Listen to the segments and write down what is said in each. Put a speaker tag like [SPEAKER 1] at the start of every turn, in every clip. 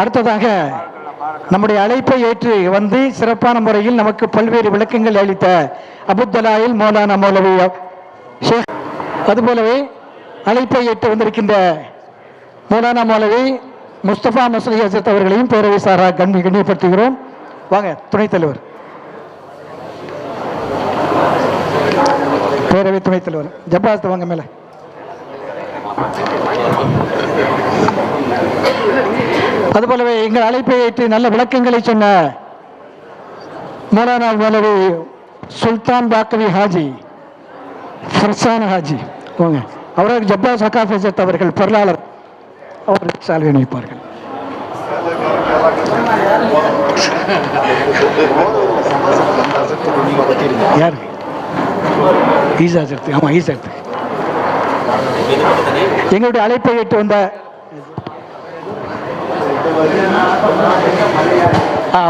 [SPEAKER 1] அடுத்ததாக நம்முடைய அழைப்பை ஏற்று வந்து சிறப்பான முறையில் நமக்கு பல்வேறு விளக்கங்கள் அளித்த அபுத்தலாயில் மௌலானா மௌலவி ஷேக். அதுபோலவே அழைப்பை ஏற்று வந்திருக்கின்ற மௌலானா மௌலவி முஸ்தபா மசூலி ஹசரத் அவர்களையும் பேரவை சாரா கண்மை கண்ணியப்படுத்துகிறோம். வாங்க துணைத் தலைவர். பேரவை துணைத் தலைவர். ஜப்பாஸ்து வாங்க மேலே. அதுபோலவே எங்கள் அழைப்பை ஏற்று நல்ல விளக்கங்களை சொன்ன மௌலானா மௌலவி சுல்தான் பாக்கவி ஹாஜி ஃபர்சான் ஹாஜி. வாங்க. அவர்கள் ஜப்பா சகாஃபேசத் அவர்கள் பொருளாளர். அவர் சால்வை அணிவிப்பார்கள். யார்? ஈசா சக்தி ஆமாம் ஈசா சக்தி எங்களுடைய அழைப்பை ஏற்று வந்த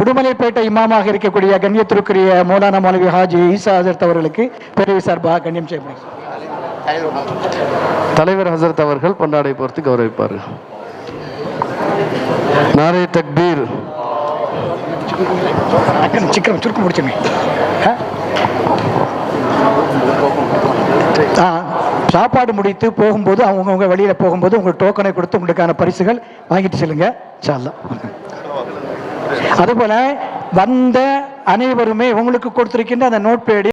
[SPEAKER 1] உடுமலைப்பேட்டை இமாமாக இருக்கக்கூடிய கண்ணியத்திற்குரிய மௌலானா மௌலவி ஹாஜி ஈசா ஹசரத் அவர்களுக்கு பிறவி சார்பாக கண்ணியம் செய்யப்படுகிறது
[SPEAKER 2] தலைவர் ஹசரத் அவர்கள் பொன்னாடை பொறுத்து கௌரவிப்பார்கள். நாரே தக்பீர்.
[SPEAKER 1] சீக்கிரம் சுருக்கம் முடிச்சுங்க ஆ சாப்பாடு முடித்து போகும்போது அவங்கவுங்க வெளியில் போகும்போது உங்களுக்கு டோக்கனை கொடுத்து உங்களுக்கான பரிசுகள் வாங்கிட்டு செல்லுங்க. சால்லாம் அதுபோல வந்த அனைவருமே உங்களுக்கு கொடுத்திருக்கின்ற அந்த நோட் பேடி